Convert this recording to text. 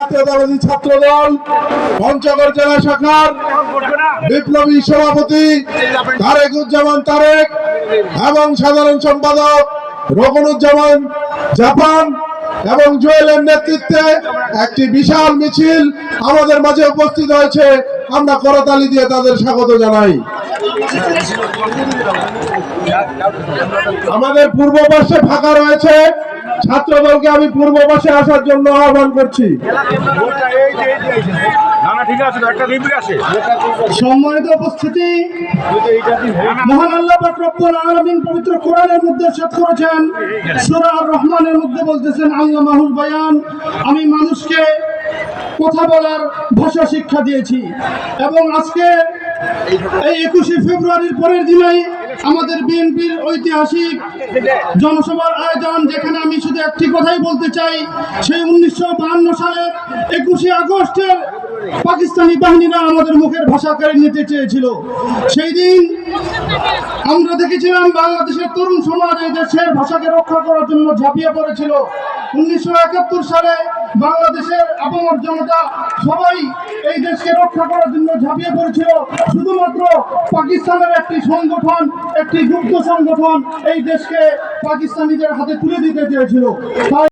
জাতীয়তাবাদী ছাত্র দল পঞ্চগড় জেলা শাখার বিপ্লবী সভাপতি তারেক এবং সাধারণ সম্পাদক জাপান এবং জুয়েলের নেতৃত্বে একটি বিশাল মিছিল আমাদের মাঝে উপস্থিত হয়েছে। আমরা করতালি দিয়ে তাদের স্বাগত জানাই। আমাদের পূর্ব পাশে ফাঁকা রয়েছে ছাত্র দলকে আমি পূর্ব পাশে আসার জন্য আহ্বান করছি। সম্মানিত উপস্থিতি মহান আল্লাহ পাক রব্বুল আলামিন পবিত্র কোরআনের মধ্যে সাত করেছেন সূরা রহমানের মধ্যে বলতেছেন আল্লাহ মাহুল বায়ান আমি মানুষকে কথা বলার ভাষা শিক্ষা দিয়েছি। এবং আজকে এই একুশে ফেব্রুয়ারির পরের দিনেই আমাদের বিএনপির ঐতিহাসিক জনসভার আয়োজন, যেখানে আমি শুধু একটি কথাই বলতে চাই, সেই উনিশশো সালের একুশে আগস্টের পাকিস্তানি বাহিনীরা আমাদের মুখের ভাষা কেড়ে নিতে চেয়েছিল। সেই দিন আমরা দেখেছিলাম বাংলাদেশের তরুণ সমাজ এই দেশের ভাষাকে রক্ষা করার জন্য ঝাঁপিয়ে পড়েছিল। উনিশশো একাত্তর সালে বাংলাদেশের আপামর জনতা সবাই এই দেশকে রক্ষা করার জন্য ঝাঁপিয়ে পড়েছিল। শুধুমাত্র পাকিস্তানের একটি সংগঠন, একটি যুদ্ধ সংগঠন এই দেশকে পাকিস্তানিদের হাতে তুলে দিতে চেয়েছিল।